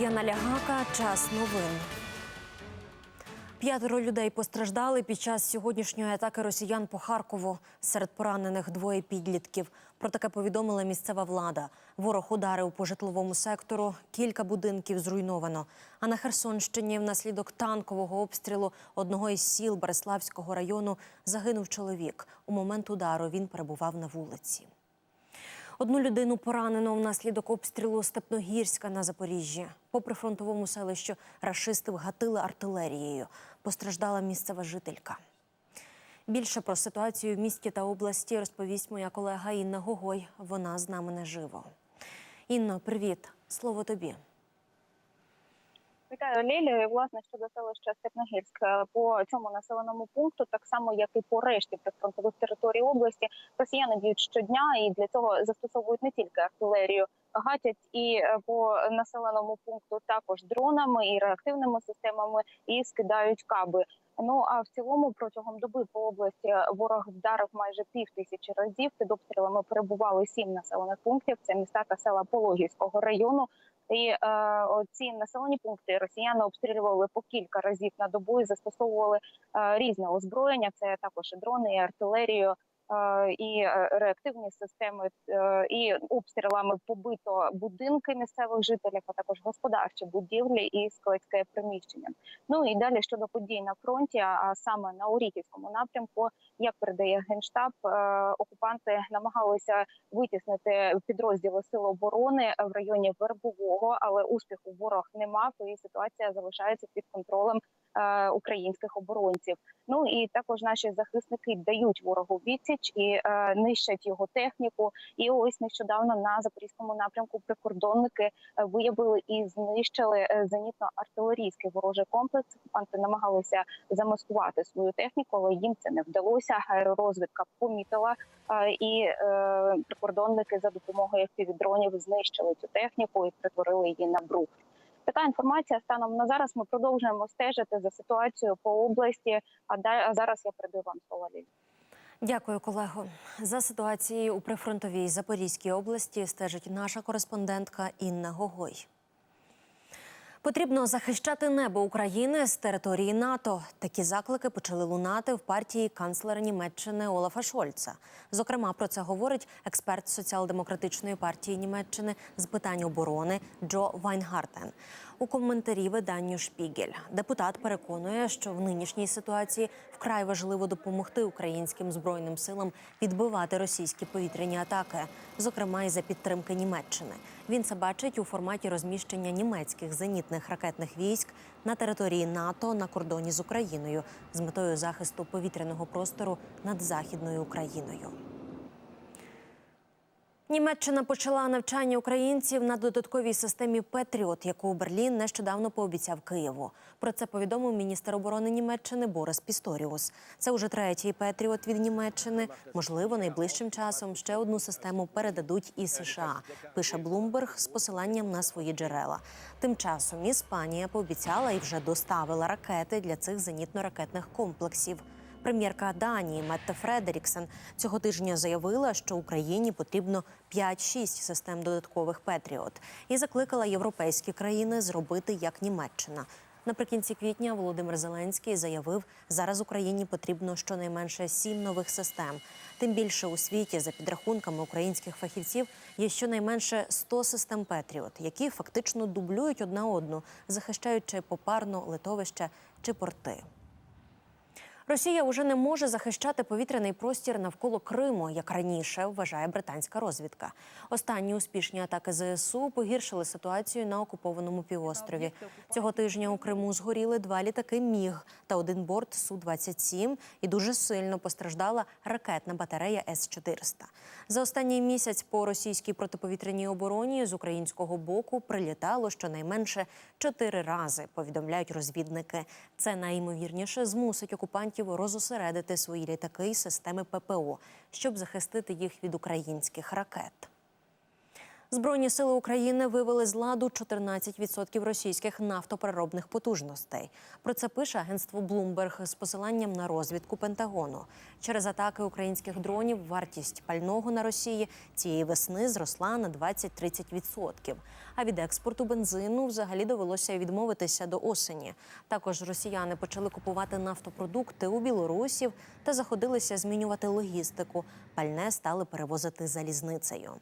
Я Налягака. Час новин. П'ятеро людей постраждали під час сьогоднішньої атаки росіян по Харкову. Серед поранених двоє підлітків. Про таке повідомила місцева влада. Ворог ударив по житловому сектору. Кілька будинків зруйновано. А на Херсонщині внаслідок танкового обстрілу одного із сіл Береславського району загинув чоловік. У момент удару він перебував на вулиці. Одну людину поранено внаслідок обстрілу Степногірська на Запоріжжі. По прифронтовому селищу рашисти вгатили артилерією. Постраждала місцева жителька. Більше про ситуацію в місті та області розповість моя колега Інна Гогой. Вона з нами наживо. Інно, привіт. Слово тобі. Вітаю Лілію. Власне щодо селища Степногірськ Е, по цьому населеному пункту, так само як і по решті прифронтових територій області, росіяни діють щодня і для цього застосовують не тільки артилерію, гатять і е, по населеному пункту також дронами і реактивними системами і скидають каби. Ну а в цілому протягом доби по області ворог вдарив майже пів тисячі разів. Під обстрілами перебували сім населених пунктів. Це міста та села Пологівського району. І е, ці населені пункти росіяни обстрілювали по кілька разів на добу і застосовували е, різне озброєння. Це також і дрони, і артилерію, і е, реактивні системи, е, і обстрілами побито будинки місцевих жителів, а також господарчі будівлі і складське приміщення. Ну і далі щодо подій на фронті, а саме на Оріхівському напрямку, як передає генштаб, е, окупанти намагалися витіснити підрозділи сил оборони в районі Вербового, але успіху ворог не мав, і ситуація залишається під контролем е, українських оборонців. Ну і також наші захисники дають ворогу відсіч і е, нищать його техніку. І ось нещодавно на запорізькому напрямку прикордонники е, виявили і знищили е, зенітно-артилерійський ворожий комплекс. Окупанти намагалися замаскувати свою техніку, але їм це не вдалося. Аеророзвідка помітила е, і е, прикордонники за допомогою півдронів знищили цю техніку і перетворили її на брух. Така інформація станом на зараз. Ми продовжуємо стежити за ситуацією по області. А зараз я передаю вам слово Лілі. Дякую, колего. За ситуацією у прифронтовій Запорізькій області стежить наша кореспондентка Інна Гогой. Потрібно захищати небо України з території НАТО. Такі заклики почали лунати в партії канцлера Німеччини Олафа Шольца. Зокрема, про це говорить експерт соціал-демократичної партії Німеччини з питань оборони Джо Вайнгартен. У коментарі виданню Шпігель депутат переконує, що в нинішній ситуації вкрай важливо допомогти українським збройним силам відбивати російські повітряні атаки, зокрема і за підтримки Німеччини. Він це бачить у форматі розміщення німецьких зенітних ракетних військ на території НАТО на кордоні з Україною з метою захисту повітряного простору над західною Україною. Німеччина почала навчання українців на додатковій системі Петріот, яку Берлін нещодавно пообіцяв Києву. Про це повідомив міністр оборони Німеччини Борис Пісторіус. Це уже третій Петріот від Німеччини. Можливо, найближчим часом ще одну систему передадуть і США. Пише Блумберг з посиланням на свої джерела. Тим часом Іспанія пообіцяла і вже доставила ракети для цих зенітно-ракетних комплексів. Прем'єрка Данії Метте Фредеріксен цього тижня заявила, що Україні потрібно 5-6 систем додаткових Петріот і закликала європейські країни зробити як Німеччина. Наприкінці квітня Володимир Зеленський заявив, зараз Україні потрібно щонайменше сім нових систем. Тим більше у світі, за підрахунками українських фахівців, є щонайменше 100 систем Петріот, які фактично дублюють одна одну, захищаючи попарно литовище чи порти. Росія уже не може захищати повітряний простір навколо Криму, як раніше вважає британська розвідка. Останні успішні атаки ЗСУ погіршили ситуацію на окупованому півострові. Цього тижня у Криму згоріли два літаки Міг та один борт су 27 і дуже сильно постраждала ракетна батарея С 400 За останній місяць по російській протиповітряній обороні з українського боку прилітало щонайменше чотири рази. Повідомляють розвідники. Це найімовірніше змусить окупантів розосередити свої літаки і системи ППО, щоб захистити їх від українських ракет. Збройні сили України вивели з ладу 14% російських нафтопереробних потужностей. Про це пише агентство Bloomberg з посиланням на розвідку Пентагону. Через атаки українських дронів вартість пального на Росії цієї весни зросла на 20-30%. А від експорту бензину взагалі довелося відмовитися до осені. Також росіяни почали купувати нафтопродукти у білорусів та заходилися змінювати логістику. Пальне стали перевозити залізницею.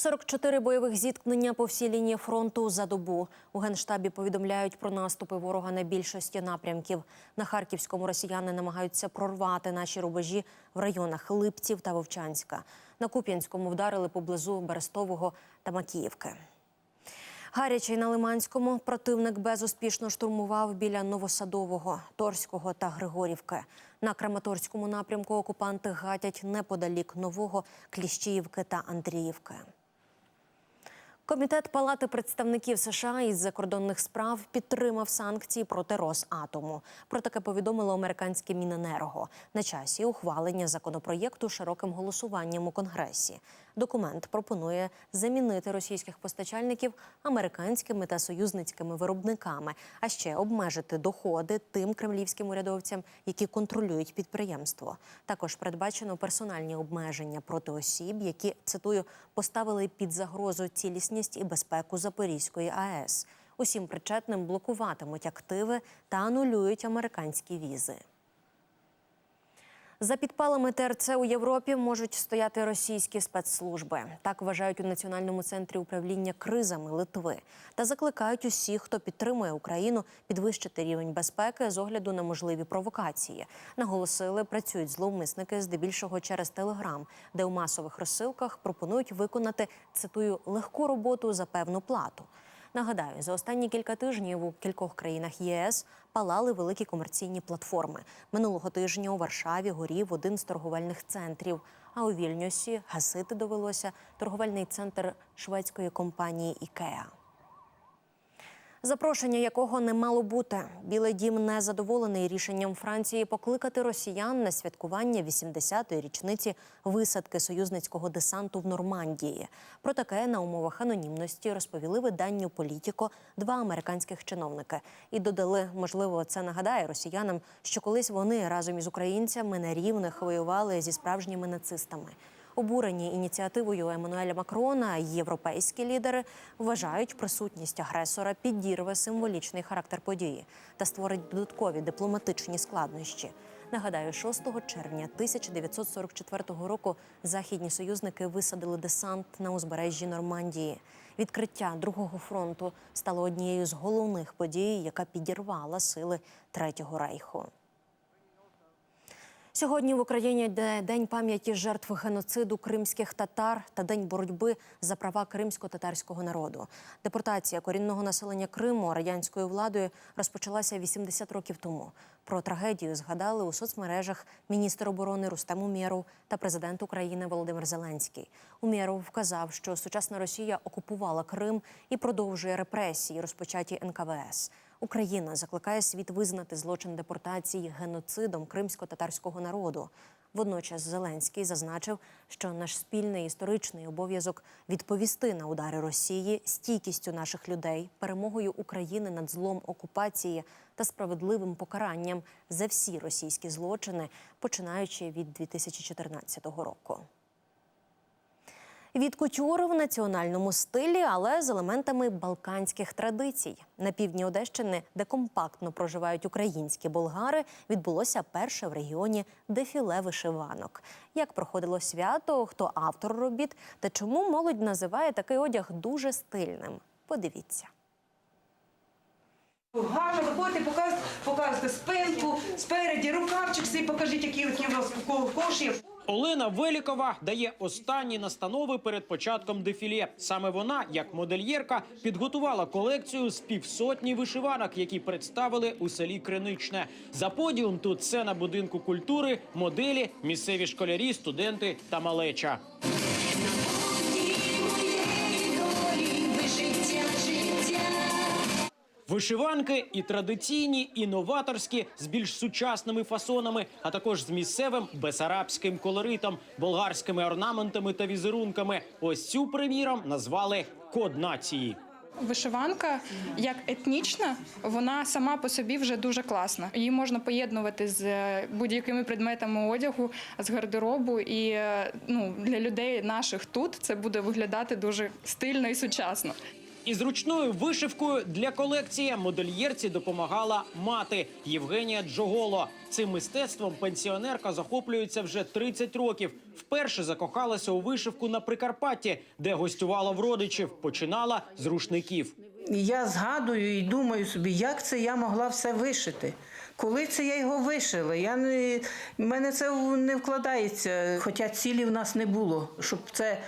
44 бойових зіткнення по всій лінії фронту за добу. У генштабі повідомляють про наступи ворога на більшості напрямків. На харківському росіяни намагаються прорвати наші рубежі в районах Липців та Вовчанська. На Куп'янському вдарили поблизу Берестового та Макіївки. Гарячий на Лиманському противник безуспішно штурмував біля Новосадового, Торського та Григорівки. На Краматорському напрямку окупанти гатять неподалік Нового, Кліщіївки та Андріївки. Комітет Палати представників США із закордонних справ підтримав санкції проти Росатому. Про таке повідомило американське Міненерго на часі ухвалення законопроєкту широким голосуванням у Конгресі. Документ пропонує замінити російських постачальників американськими та союзницькими виробниками, а ще обмежити доходи тим кремлівським урядовцям, які контролюють підприємство. Також передбачено персональні обмеження проти осіб, які цитую поставили під загрозу цілісність і безпеку Запорізької АЕС. Усім причетним блокуватимуть активи та анулюють американські візи. За підпалами ТРЦ у Європі можуть стояти російські спецслужби. Так вважають у Національному центрі управління кризами Литви та закликають усіх, хто підтримує Україну, підвищити рівень безпеки з огляду на можливі провокації. Наголосили, працюють зловмисники здебільшого через Телеграм, де у масових розсилках пропонують виконати цитую легку роботу за певну плату. Нагадаю, за останні кілька тижнів у кількох країнах ЄС палали великі комерційні платформи. Минулого тижня у Варшаві горів один з торговельних центрів. А у Вільнюсі гасити довелося торговельний центр шведської компанії Ікеа. Запрошення якого не мало бути. Білий дім не задоволений рішенням Франції покликати росіян на святкування 80-ї річниці висадки союзницького десанту в Нормандії. Про таке на умовах анонімності розповіли виданню Політіко два американських чиновники і додали, можливо, це нагадає росіянам, що колись вони разом із українцями на рівних воювали зі справжніми нацистами. Обурені ініціативою Еммануеля Макрона європейські лідери вважають, присутність агресора підірве символічний характер події та створить додаткові дипломатичні складнощі. Нагадаю, 6 червня 1944 року західні союзники висадили десант на узбережжі Нормандії. Відкриття другого фронту стало однією з головних подій, яка підірвала сили Третього рейху. Сьогодні в Україні День пам'яті жертв геноциду кримських татар та День боротьби за права кримсько-татарського народу. Депортація корінного населення Криму радянською владою розпочалася 80 років тому. Про трагедію згадали у соцмережах міністр оборони Рустем Умєров та президент України Володимир Зеленський. Умєров вказав, що сучасна Росія окупувала Крим і продовжує репресії, розпочаті НКВС. Україна закликає світ визнати злочин депортації геноцидом кримсько-татарського народу. Водночас Зеленський зазначив, що наш спільний історичний обов'язок відповісти на удари Росії стійкістю наших людей, перемогою України над злом окупації та справедливим покаранням за всі російські злочини, починаючи від 2014 року. Від кутюри в національному стилі, але з елементами балканських традицій. На півдні Одещини, де компактно проживають українські болгари, відбулося перше в регіоні дефіле вишиванок. Як проходило свято, хто автор робіт та чому молодь називає такий одяг дуже стильним? Подивіться. Гарно виходите, показуєте, показуєте спинку, спереді, рукавчик свій покажіть, які у вас коші. Олена Велікова дає останні настанови перед початком дефіле. Саме вона, як модельєрка, підготувала колекцію з півсотні вишиванок, які представили у селі Криничне. За подіум тут сцена будинку культури, моделі, місцеві школярі, студенти та малеча. Вишиванки і традиційні, і новаторські з більш сучасними фасонами, а також з місцевим бесарабським колоритом, болгарськими орнаментами та візерунками. Ось цю приміром назвали код нації. Вишиванка як етнічна, вона сама по собі вже дуже класна. Її можна поєднувати з е, будь-якими предметами одягу, з гардеробу. І е, ну, для людей наших тут це буде виглядати дуже стильно і сучасно. І зручною вишивкою для колекції модельєрці допомагала мати Євгенія Джоголо. Цим мистецтвом пенсіонерка захоплюється вже 30 років. Вперше закохалася у вишивку на Прикарпатті, де гостювала в родичів. Починала з рушників. Я згадую і думаю собі, як це я могла все вишити. Коли це я його вишила? Я не мене це не вкладається. Хоча цілі в нас не було, щоб це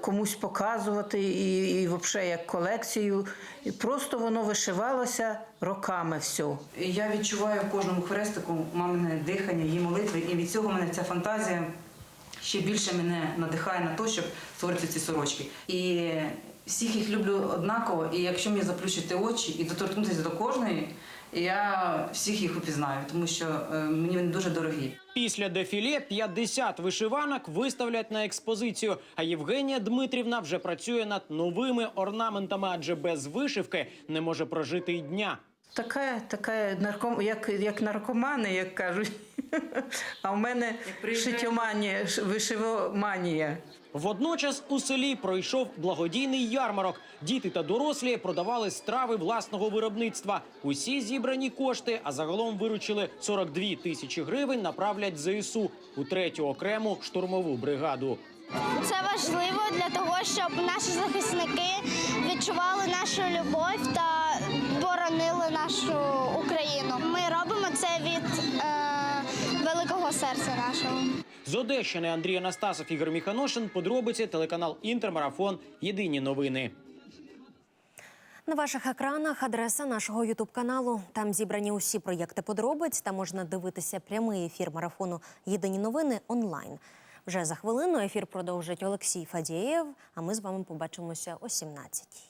комусь показувати і, і взагалі як колекцію. І просто воно вишивалося роками все. Я відчуваю в кожному хрестику мамине дихання, її молитви, і від цього мене ця фантазія ще більше мене надихає на те, щоб створити ці сорочки. І всіх їх люблю однаково, і якщо мені заплющити очі і доторкнутися до кожної, я всіх їх упізнаю, тому що е, мені вони дуже дорогі. Після дефіле 50 вишиванок виставлять на експозицію. А Євгенія Дмитрівна вже працює над новими орнаментами, адже без вишивки не може прожити й дня. Така, така нарком, як, як наркомани, як кажуть. А в мене шитьоманія, вишивоманія. Водночас у селі пройшов благодійний ярмарок. Діти та дорослі продавали страви власного виробництва. Усі зібрані кошти, а загалом виручили 42 тисячі гривень, направлять ЗСУ у третю окрему штурмову бригаду. Це важливо для того, щоб наші захисники відчували нашу любов та боронили нашу Україну. Ми робимо це від е, великого серця нашого. З Одещини Андрій Анастасов, Ігор Міханошин. Подробиці телеканал Інтермарафон. Єдині новини. На ваших екранах адреса нашого ютуб каналу. Там зібрані усі проєкти подробиць та можна дивитися прямий ефір марафону Єдині новини онлайн. Вже за хвилину ефір продовжить Олексій Фадєєв. А ми з вами побачимося о 17-й.